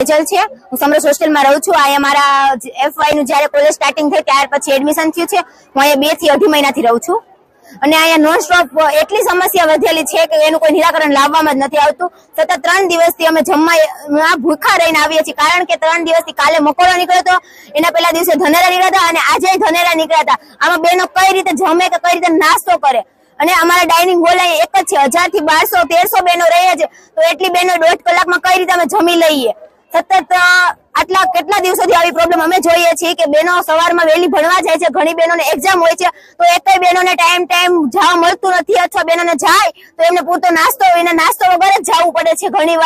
તેજલ છે. હું સમરસ હોસ્ટેલમાં રહું છું. અહીંયા મારા એફવાયનું જ્યારે કોલેજ સ્ટાર્ટિંગ થઈ ત્યાર પછી એડમિશન થયું છે. હું અહીંયા બેથી અઢી મહિનાથી રહું છું. અને અહીંયા નોન સ્ટોપ એટલી સમસ્યા વધેલી છે કે એનું કોઈ નિરાકરણ લાવવામાં જ નથી આવતું. સતત ત્રણ દિવસથી અમે જમવા ભૂખા રહીને આવીએ છીએ. કારણ કે ત્રણ દિવસથી કાલે મકોડો નીકળ્યો હતો. એના પહેલા દિવસે ધનેરા નીકળ્યા હતા અને આજે ધનેરા નીકળ્યા હતા. આમાં બેનો કઈ રીતે જમે કે કઈ રીતે નાસ્તો કરે? અને અમારા ડાઇનિંગ હોલ અહીંયા એક જ છે. હજારથી બારસો, તેરસો બેનો રહે છે. તો એટલી બેનો દોઢ કલાકમાં કઈ રીતે અમે જમી લઈએ? સતત આટલા કેટલા દિવસોથી આવી પ્રોબ્લેમ અમે જોઈએ છીએ કે બેનો સવારમાં વહેલી ભણવા જાય છે, ઘણી બહેનોને એક્ઝામ હોય છે, તો એકય બહેનોને ટાઈમ ટાઈમ જવા મળતું નથી અથવા બહેનોને જાય, તો એમને પૂરતો નાસ્તો એને નાસ્તો વગર જ જવું પડે છે ઘણી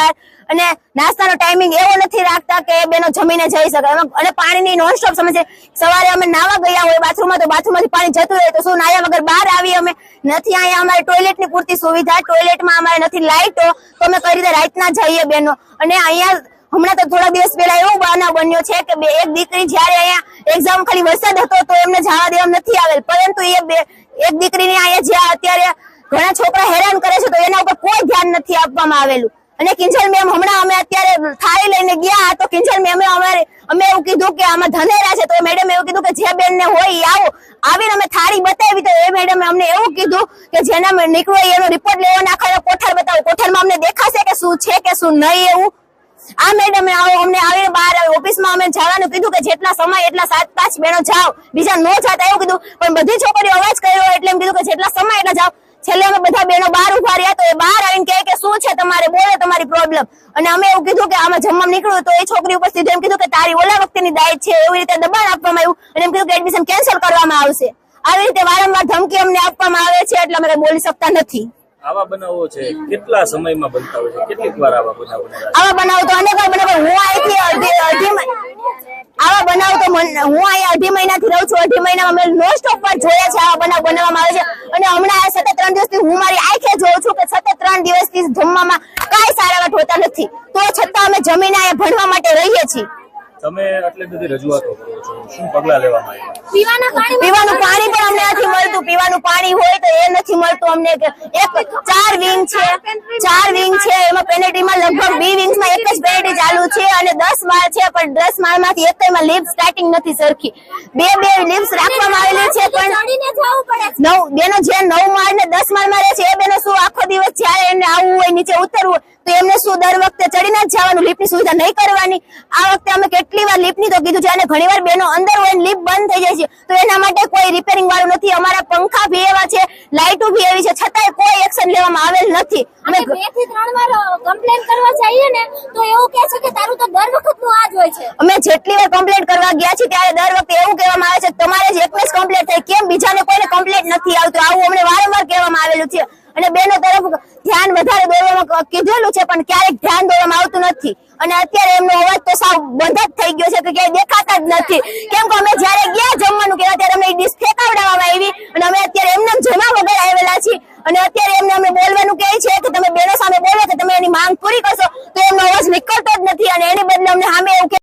અને નાસ્તાનો ટાઈમિંગ એવો નથી રાખતા કે બેનો જમીને જઈ શકે. અને પાણીની નોન સ્ટોપ સમસ્યા. સવારે અમે નાવા ગયા હોય બાથરૂમમાં, તો બાથરૂમમાંથી પાણી જતું રહે, તો શું નાયા વગર બહાર આવી અમે? નથી, અહીંયા અમારે ટોયલેટની પૂરતી સુવિધા ટોયલેટમાં અમારે નથી લાઈટો તો અમે કઈ રીતે રાતના જઈએ બેનો અને અહીંયા હમણાં તો થોડા દિવસ પહેલા એવો બનાવ બન્યો છે કે બે, એક દીકરી જ્યારે અહીંયા એક્ઝામ ખાલી વરસાદ હતો તો એમને જવા દેવામાં નથી આવેલ. પરંતુ એ બે, એક દીકરીને અહીંયા જ્યાં અત્યારે ઘણા છોકરા હેરાન કરે છે તો એના ઉપર કોઈ ધ્યાન નથી આપવામાં આવેલું. અને કિંજલ મેમ, હમણાં અમે અત્યારે થાળી લઈને ગયા તો કિંજલ મેમે અમારે, અમે એવું કીધું કે આમાં ધનેરા છે તો મેડમ એવું કીધું કે જે બેન ને હોય આવો. આવીને અમે થાળી બતાવી તો એ મેડમે અમને એવું કીધું કે જેના નીકળો એનો રિપોર્ટ લેવો નાખો કોઠાર બતાવો. કોઠારમાં અમને દેખાશે કે શું છે કે શું નહીં એવું? આ મેડમે આવો, અમને આવીને બહાર ઓફિસમાં અમે જવાનું કીધું કે જેટલા સમય, એટલા સાત, પાંચ બહેનો જાઓ. બીજા નો જાતા એવું કીધું. પણ બધી છોકરીઓ અવાજ કર્યો એટલે એમ કીધું કે જેટલા સમય, એટલા જાઓ. છેલ્લે અમે બધા બહેનો બહાર ઊભા રહ્યા તો એ બહાર આવીને કહે કે શું છે તમારે? બોલે તમારી પ્રોબ્લેમ અને અમે એવું કીધું કે આમાં જમવા નીકળ્યું તો એ છોકરી ઉપર સીધું એમ કીધું કે તારી ઓલા વખતેની દાય છે, એવી રીતે દબાણ આપવામાં આવ્યું. અને એમ કીધું કે એડમિશન કેન્સલ કરવામાં આવશે. આવી રીતે વારંવાર ધમકી અમને આપવામાં આવે છે એટલે અમે બોલી શકતા નથી. આવા બનાવો છે કેટલા સમયમાં બનતા હોય છે? કેટલીક વાર આવા બનાવો આવા બનાવ તો અનેક વાર બનાવો હું અહીંથી અડધી અડધી આવા બનાવ તો હું અહીંયા અઢી મહિનાથી રહું છું અઢી મહિનામાં અમે નોન સ્ટોપ પર જોયા છે આવા બનાવ બનાવવામાં આવે છે. અને હમણાં સતત ત્રણ દિવસથી હું મારી આંખે જોઉં છું કે સતત ત્રણ દિવસથી જમવામાં કાંઈ સારા વાત હોતા નથી. તો છતાં અમે જમીને અહીંયા ભણવા માટે રહીએ છીએ. તમે એટલે બધી રજૂઆતો કરો છો શું પગલાં લેવામાં પીવાના પાણી પાણી પણ અમને નથી મળતું. પીવાનું પાણી હોય તો એ નથી મળતું અમને એક ચાર વિંગ છે. ચાર વિંગ છે. એમાં પેનલ્ટીમાં લગભગ બી વિંગમાં એક જ પેનલ્ટી ચાલુ છે અને દસ માળ છે પણ દસ માળમાંથી એક લિફ્ટ સ્ટાર્ટિંગ નથી સરખી. બે બે લિફ્ટ રાખવામાં આવેલી છે પણ નવ બેનો જે નવ માળ ને દસ માળમાં રહે છે એ બેનો શું આખો દિવસ જ્યારે એને આવવું હોય નીચે ઉતરવું હોય તો એમને શું દર વખતે ચડીને જ જવાનું? લિફ્ટની સુવિધા નહીં કરવાની. આ વખતે અમે કેટલી વાર લિફ્ટની તો કીધું છે અને ઘણી વાર બેનો અંદર હોય લિફ્ટ બંધ થઈ જાય છે. તો એના માટે કોઈ રિપેરિંગ વાળું નથી. અમારા પંખા ભી એવા છે લાઇટો ભી એવી છે છતાંય કોઈ એક્શન લેવામાં આવેલ નથી. અમે બેથી ત્રણ વાર કમ્પ્લેન કરવા જઈએ ને તો એવું કહે છે કે તારું તો દર વખતનું આ જ હોય છે. અમે જેટલી વાર કમ્પ્લેન કરવા ગયા છીએ ત્યારે દર વખતે એવું કહેવામાં આવે છે કે તમારે જ એકને જ કમ્પ્લેટ થઈ કેમ બીજાને કોઈને કમ્પ્લેટ નથી આવતું? આવું અમને વારંવાર કહેવામાં આવેલું છે. અને બેનો તરફ ધ્યાન વધારે દોરવામાં ક- કીધેલું છે, પણ ક્યારેક ધ્યાન દોરવામાં આવતું નથી. અને અત્યારે એમનો અવાજ તો સાવ બંધ જ થઈ ગયો છે કે ક્યાંય દેખાતા જ નથી. કેમ કે અમે જયારે ગયા જમવાનું કે અત્યારે અમને ડીશ ફેંકાવડાવવામાં આવી અને અમે અત્યારે એમને જમા વગર આવેલા છીએ. અને અત્યારે એમને અમે બોલવાનું કહે છે કે તમે બેનો સામે બોલો કે તમે એની માંગ પૂરી કરશો, તો એમનો અવાજ નીકળતો જ નથી અને એની બદલે અમને સામે એવું